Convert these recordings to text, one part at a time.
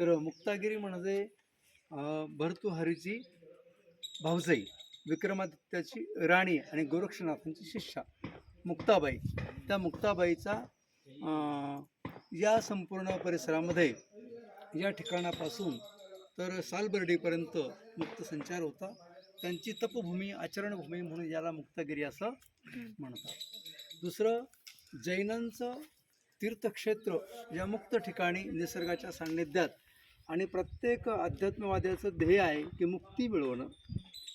तर मुक्तागिरी म्हणजे भरतुहारीची भाऊजाई विक्रमादित्याची राणी आणि गोरक्षनाथांची शिष्या मुक्ताबाई. त्या मुक्ताबाईचा या संपूर्ण परिसरामध्ये या ठिकाणापासून तर सालबर्डीपर्यंत मुक्त संचार होता. त्यांची तपभूमी आचरणभूमी म्हणून याला मुक्तागिरी असं म्हणतात. दुसरं जैनांचं तीर्थक्षेत्र या मुक्त ठिकाणी निसर्गाच्या सान्निध्यात आणि प्रत्येक अध्यात्मवाद्याचं ध्येय आहे की मुक्ती मिळवणं.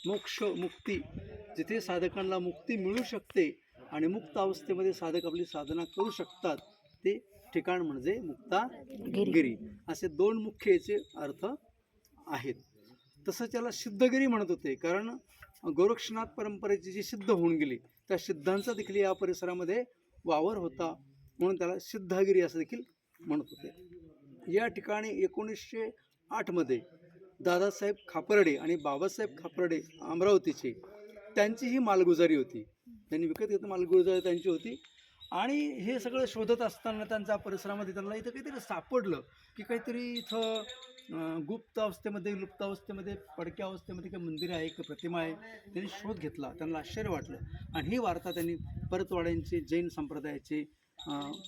मोक्ष मुक्ती. जिथे साधकांना मुक्ती मिळू शकते आणि मुक्त अवस्थेमध्ये साधक आपली साधना करू शकतात ते ठिकाण म्हणजे मुक्तागिरी असे दोन मुख्य याचे अर्थ आहेत. तसं त्याला सिद्धगिरी म्हणत होते कारण गोरक्षनाथ परंपरेची जी सिद्ध होऊन गेली त्या सिद्धांचा देखील या परिसरामध्ये वावर होता म्हणून त्याला सिद्धगिरी असं देखील म्हणत होते. या ठिकाणी एकोणीसशे आठमध्ये दादासाहेब खापर्डे आणि बाबासाहेब खापर्डे अमरावतीचे त्यांची ही मालगुजारी होती. त्यांनी विकत घेतलं मालगुजारी त्यांची होती. आणि हे सगळं शोधत असताना त्यांच्या परिसरामध्ये त्यांना इथं काहीतरी सापडलं की काहीतरी इथं गुप्त अवस्थेमध्ये लुप्त अवस्थेमध्ये पडक्या अवस्थेमध्ये काही मंदिर आहे का प्रतिमा आहे. त्यांनी शोध घेतला. त्यांना आश्चर्य वाटलं. आणि ही वार्ता त्यांनी परतवाड्यांचे जैन संप्रदायाचे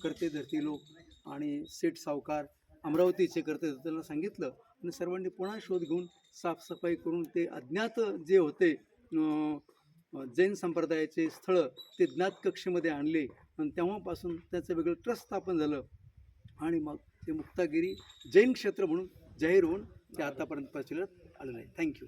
करते धरती लोक आणि सेठ सावकार अमरावतीचे करते त्यांना सांगितलं. आणि सर्वांनी पुन्हा शोध घेऊन साफसफाई करून ते अज्ञात जे होते जैन संप्रदायाचे स्थळं ते ज्ञात कक्षेमध्ये आणले. आणि तेव्हापासून त्याचं वेगळं ट्रस्ट स्थापन झालं. आणि मग ते मुक्तागिरी जैन क्षेत्र म्हणून जाहीर होऊन ते आतापर्यंत प्रचलित आलेलं आहे थँक्यू